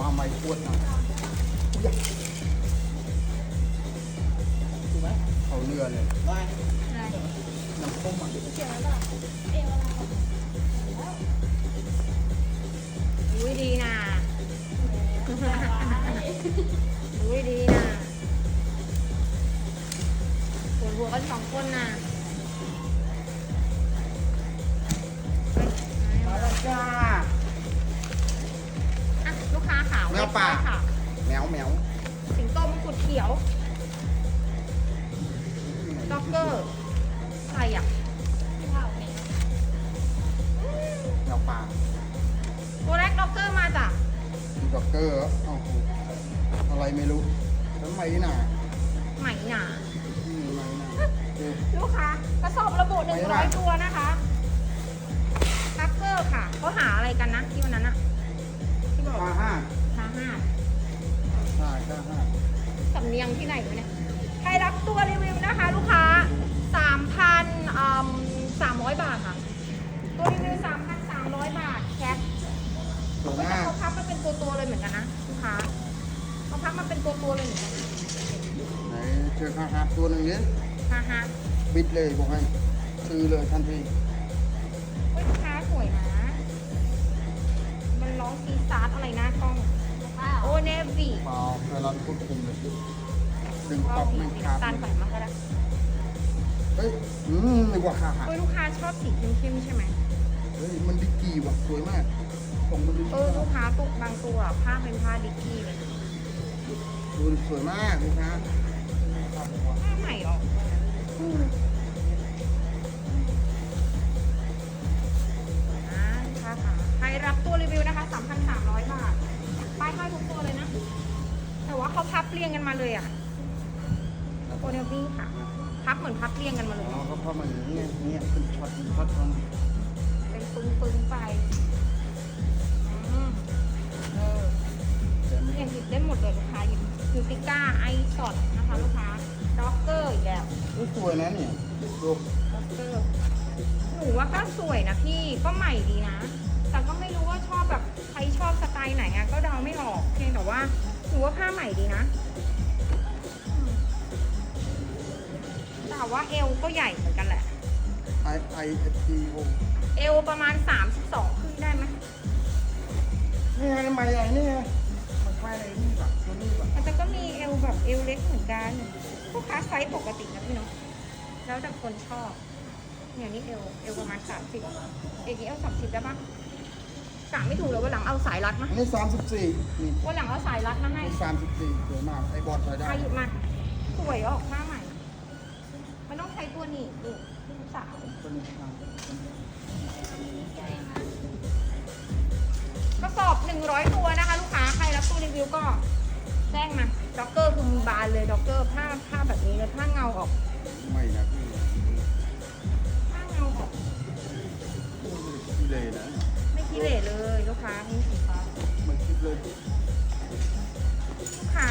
มาใหม่ขวดนะอุ๊ยถูกไหมเขาเรือเลยน้ำส้มอะอุ้ย แมวป่า ค่ะ แมวแมวสิงโตมงกุฎเขียวด็อกเกอร์ใครอะแมวป่าตัวแรกด็อกเกอร์มาจากมีด็อกเกอร์เหรอเอ้าโหอะไรไม่รู้ทำไมน่ะไหมหนาอืมไหมน่ะเอ๊ะลูกค้ากระสอบระบุหนึ่งไหนร้อยล่ะตัวนะคะด็อกเกอร์ค่ะเขาหาอะไรกันนะที่วันนั้นอะที่บอกห้าห้าชา ห้าใช่ห้าห้าสำเนียงที่ไหนวะเนี่ยใครรับตัวรีวิวนะคะ ลูกค้าสามพันสามร้อยบาทค่ะ ตัวรีวิวสามพันสามร้อยบาทแคปสวยก็จะมากเขาพับมาเป็นตัวตัวๆเลยเหมือนกันนะลูกค้าเขาพับมาเป็นตัวตัวๆเลยเหมือนกันไหนเจอห้าห้าตัวหนึ่งนี้ฮ่าฮ่าบิดเลยบอกให้ซื้อเลยทันที เนวีเปล่าเวลาพูดคุมเลยดึงเราปรับสีไม่ขาดน้ำตาลก่อนมาก็ได้เฮ้ยอืมนึกว่าห้าห้าเฮ้ยลูกค้าชอบสีเข้มๆใช่ไหมเฮ้ยมันดิกกี้ว่ะสวยมากส่งมันดิกเอกี้อลูกค้าตุกบางตัวผ้าเป็นผ้าดิกกี้เลยดูดิสวยมากลูกค้าผ้าใหม่ออกนะลูกค้าค่ะใครรับตัวรีวิวนะคะ 3,300 บาท ป้ายห้อยทุกตัวเลยนะ แต่ว่าเขาพับเรียงกันมาเลยอะโอเนลวี่ค่ะ พับเหมือนพับเรียงกันมาเลย อ๋อก็เพราะมันอย่างนี้ไงเนี่ยเป็นช็อตเป็นช็อตมันเป็นปึ้งปึ้งๆไปอืมเออแต่ไม่เนี่ยหยิบได้หมดเลยลูกค้าหยิบยูติก้าไอสอดนะคะลูกค้าด็อกเกอร์อีกแล้วอุ๊ยสวยนะเนี่ยดูด็อกเกอร์หนูว่าก็สวยนะพี่ก็ใหม่ดีนะ แต่ก็ไม่รู้ว่าชอบแบบใครชอบสไตล์ไหนอะก็เดาไม่ออกเพียงแต่ว่า หนูว่าผ้าใหม่ดีนะอืมแต่ว่าเอวก็ใหญ่เหมือนกันแหละไอไอเอสทีโอเอวประมาณ 32 ขึ้นได้ไหมนี่ไงทำไมไอ้นี่ไงมันแควอะไรนี่ป่ะตัวนี้ป่ะแต่ก็มีเอวแบบเอวเล็กเหมือนกันลูกค้าไซส์ปกตินะพี่เนาะแล้วแต่คนชอบ เนี่ยนี่เอวเอวประมาณ 30เอกนี้เอว30ได้ปะ กะไม่ถูกเลยว่าหลังเอาสายรัดมาอันนี้สามสิบสี่นี่วันหลังเอาสายรัดมาให้สามสิบสี่สวยมากไอบอลใช้ได้ใครหยิบมาสวยออกผ้าใหม่ มันต้องใช้ตัวหนี้นี่ลูกสาวตัวนี้อะกระสอบ100ตัวนะคะ ลูกค้าใครรับตัวรีวิวก็แจ้งมาด็อกเกอร์คือมือบานเลยด็อกเกอร์ผ้าผ้าแบบนี้เลยผ้าเงาออกไม่นะพี่ผ้าเงาออกพี่เลยนะไม่ ขี้เหร่เลยลูกค้านี่สีฟ้าไม่คิดเลยลูกค้า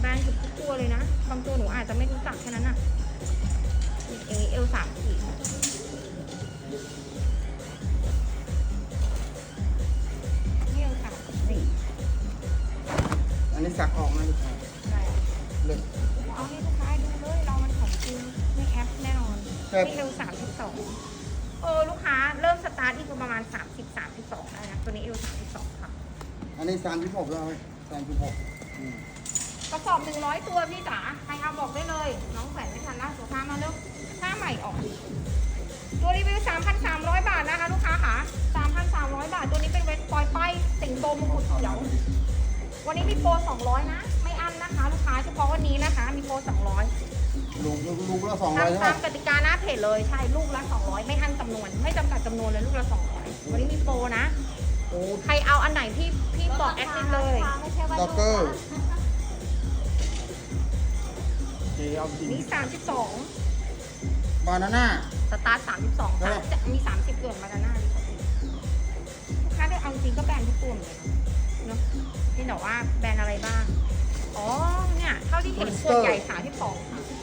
แบรนด์เกือบทุกตัวเลยนะ บางตัวหนูอาจจะไม่รู้จักแค่นั้นอะเอเอลสามขีดนี่เอลสามนี่อันนี้สักออกนะลูกค้าได้เลิกเอาให้ลูกค้าดูเลยเรามันของจริงไม่แอปแน่นอนครับนี่เอลสามสิบสองเออลูกค้าเริ่มสตาร์ทที่ประมาณสาม นนี้สามสิบหกแล้วไหมสามสิบหกอืมกระสอบหนึ่งร้อยตัวพี่จ๋าใครเอาบอกได้เลย น้องแสนไม่ทันนะตัวค้ามาเร็วผ้าใหม่ออก ตัวรีวิว3,300บาทนะคะลูกค้าค่ะ3,300บาท ตัวนี้เป็นเวทปอยป้ายสิงโตมงกุฎเขียววันนี้มีโปร200นะ ไม่อั้นนะคะ ลูกค้าเฉพาะวันนี้นะคะ มีโปร200ลูกลูกลูกละสองร้อยใช่ทำไหมตามกติกาหน้าเพจเลยใช่ลูกละ200ไม่อั้นจำนวน ไม่จำกัดจำนวนเลยลูกละ200วันนี้มีโปรนะ โอ้ใครเอาอันไหนพี่พี่บอกแอดมินเลยด็อกเกอร์เจเอาจริงนี่32 บานาน่า สตาร์ท32แล้วจะมี 30เดือนมาด้านหน้าดีกว่าลูกค้าได้เอาจริงก็แบรนด์ทุกตัวเหมือนกันเนาะนี่แต่ว่าแบรนด์อะไรบ้าง อ๋อ เนี่ย เท่าที่เห็นส่วนใหญ่32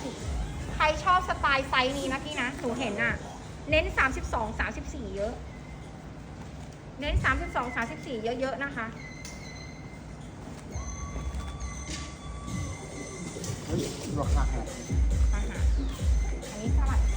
34ใครชอบสไตล์ไซส์นี้นะพี่นะ หนูเห็นอะเน้น 32 34 เยอะ เน้นสามสิบสองสามสิบสี่เยอะๆนะคะราคาแพงอันนี้เท่าไ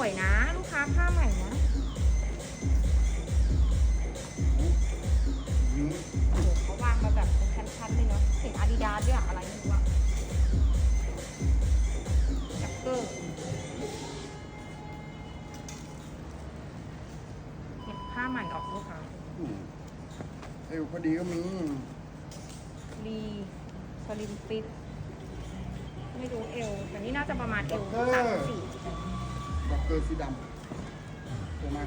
ว่าผ้าสวยนะ ลูกค้าผ้าใหม่นะยิ้มโอ้โหเขาวางมาแบบเป็นชั้นๆเลยเนาะเห็นอาดิดาสด้วยอะอะไรไม่รู้อะจับเกอร์เห็นผ้าใหม่ออกลูกค้าอืมเอวพอดีก็มีรีสลิมฟิตไม่รู้เอวแต่นี่น่าจะประมาณเอวเออสามสิบสี่ด็อก เกอร์สีดำใช่ไหม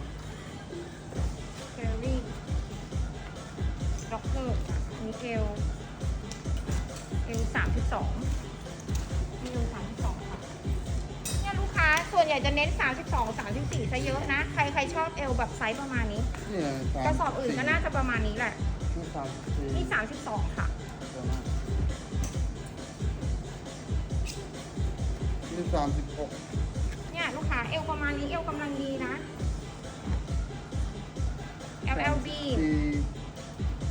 เฟรรี่ด็อกเกอร์มีเอวเอวสามสิบสองมีเอวสามสิบสองค่ะเนี่ยลูกค้าส่วนใหญ่จะเน้น 32 34ซะเยอะนะ ใครใครชอบเอวแบบไซส์ประมาณนี้เนี่ยสามกระสอบอื่นก็น่าจะประมาณนี้แหละ นี่สามสิบสี่นี่ 32 ค่ะใช่ไหมนี่สามสิบหกเนี่ย ลูกค้าเอวประมาณนี้เอวกำลังดีนะ LLB สี่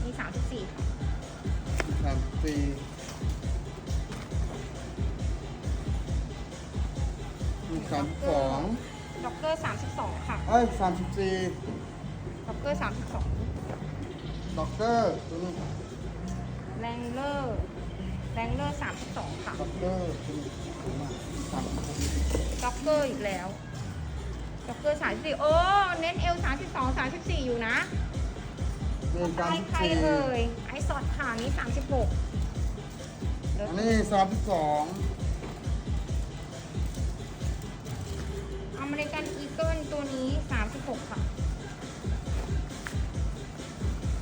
มี34ค่ะสามสิบสี่นี่สามสิบสองด็อกเกอร์32 ค่ะเอ้ยสามสิบสี่ด็อกเกอร์32ด็อกเกอร์ตัวนี้แรงเลอร์แรงเลอร์32 ค่ะ ด็อกเกอร์ตัวนี้ส เกอร์อีกแล้วด็อกเกอร์34โอ้ เน้นเอว32 34อยู่นะนี่ใครสามสิบใครสี่เอ่ยไอซอดค่ะนี้36เดี๋ยวอันนี้สามสิบสองอเมริกันอีเกิลตัวนี้36ค่ะ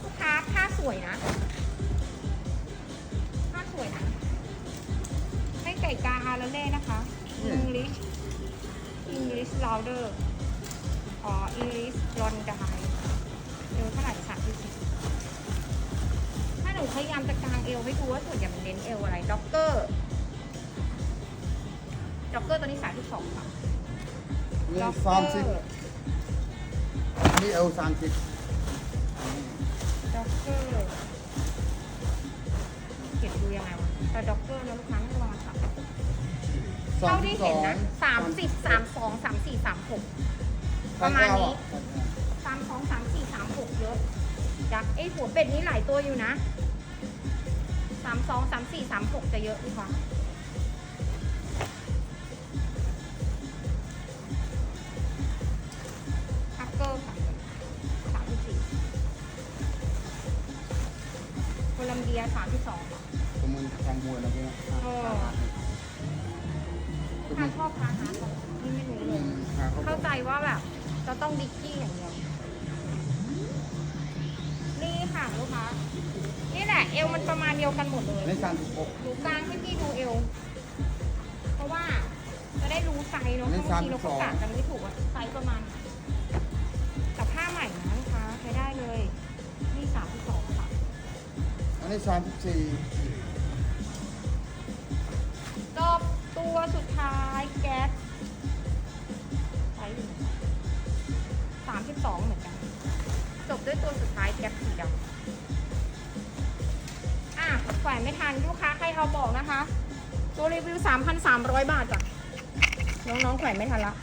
ลูกค้าผ้าสวยนะ English Louder อ๋อ English Blonde เอวเท่าไหร่สามสิบสี่ถ้าหนูพยายามจะกางเอวให้ดูว่าส่วนใหญ่มันเน้นเอวอะไรด็อกเกอร์ด็อกเกอร์ตัวนี้สามสิบสองค่ะนี่ด็อกเกสาอมสิบร์อันนี้เอลสามสิบด็อกเกอร์เขียนดูยังไงวะ แต่ด็อกเกอร์นะลูกค้าไม่ระวังค่ะสามเท่าสิที่บสเห็อนงนะสามสิบสามสองสามสี่สามหกประมาณนี้สามสองสามสี่สามหกเยอะจักไอ้หัวเป็ดนี้หลายตัวอยู่นะสามสองสามสี่สามหกจะเยอะดีกว่าฮักเกอร์ค่ะสามสิบสี่โคลัมเบียสาม เข้าใจว่าแบบจะต้องดิกกี้อย่างเดียว นี่ค่ะลูกค้า นี่แหละเอวมันประมาณเดียวกันหมดเลยนี่สามสิบหกหนูกลางให้พี่ดูเอว เพราะว่าจะได้รู้ไซส์เนาะเพราะบางทีเราก็กะกันไม่ถูกว่าไซส์ประมาณไหนแต่ผ้าใหม่นะลูกค้าใช้ได้เลย นี่สามสิบสองค่ะอันนี้สามสิ 2 เหมือนกัน จบด้วยตัวสุดท้ายแก๊ปสีดำอะแขวนไม่ทันลูกค้าใครเขาบอกนะคะ ตัวรีวิวสามพันสามร้อยบาทจ้ะน้องๆแขวนไม่ทันละ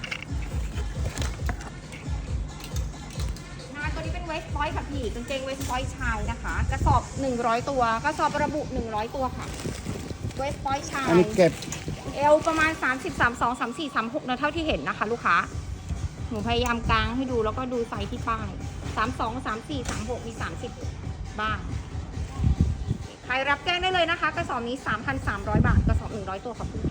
นะตัวนี้เป็นเวสปอยค่ะพี่กางเกงเวสปอยชายนะคะ กระสอบหนึ่งร้อยตัว กระสอบระบุหนึ่งร้อยตัวค่ะ เวสปอยชาย อันนี้เก็บ เอวประมาณ 30 32 34 36นะเท่าที่เห็นนะคะ ลูกค้า หนูพยายามกลางให้ดูแล้วก็ดูไซส์ที่ป้าย32 34 36มี30บ้าง ใครรับแจ้งได้เลยนะคะ กระสอบนี้ 3,300 บาท กระสอบ 100 ตัวขอบคุณ